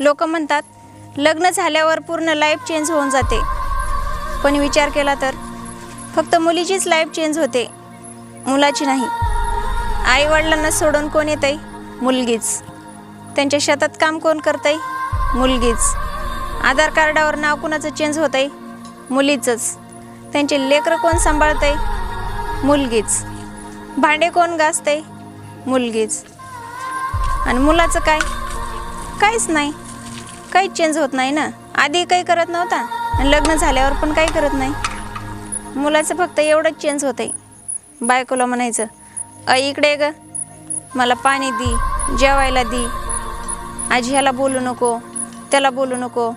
लोक म्हणतात लग्न झाल्यावर पूर्ण लाईफ चेंज होऊन जाते. पण विचार केला तर फक्त मुलीचीच लाईफ चेंज होते मुलाची नाही. आई वडिलांना सोडून कोण येतंय? मुलगीच. त्यांच्या शेतात काम कोण करतंय? मुलगीच. आधार कार्डावर नाव कुणाचं चेंज होतंय? मुलीचंच. त्यांचे लेकरं कोण सांभाळतंय? मुलगीच. भांडे कोण घासतंय? मुलगीच. आणि मुलाचं काय? काहीच नाही. काहीच चेंज होत नाही ना. आधी काही करत नव्हता. आणि लग्न झाल्यावर पण काही करत नाही. मुलाचं फक्त एवढंच चेंज होतंय. बायकोला म्हणायचं अ इकडे ग. मला पाणी दी जेवायला दी. आजी ह्याला बोलू नको त्याला बोलू नको.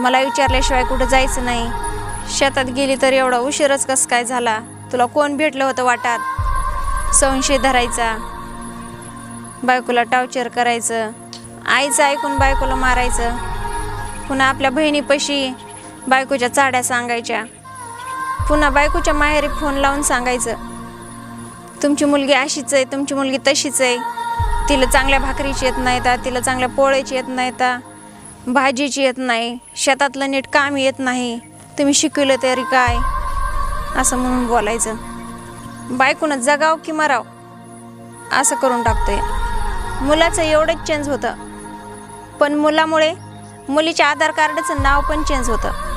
मला विचारल्याशिवाय कुठं जायचं नाही. शेतात गेली तर एवढा उशीरच कसं काय झाला? तुला कोण भेटलं होतं वाटात? संशय धरायचा. बायकोला टावचर करायचं. आईचं ऐकून बायकोला मारायचं. पुन्हा आपल्या बहिणीपाशी बायकोच्या चाड्या सांगायच्या. पुन्हा बायकोच्या माहेरी फोन लावून सांगायचं. तुमची मुलगी अशीच आहे तुमची मुलगी तशीच आहे. तिला चांगल्या भाकरीची येत नाही तर तिला चांगल्या पोळ्याची येत नाही तर भाजीची येत नाही शेतातलं नीट काम येत नाही. तुम्ही शिकवलं तरी काय? असं म्हणून बोलायचं. बायकोनं जगाव की मराव असं करून टाकतोय. मुलाचं एवढंच चेंज होतं. पण मुलामुळे मुलीच्या आधार कार्डचं नाव पण चेंज होतं.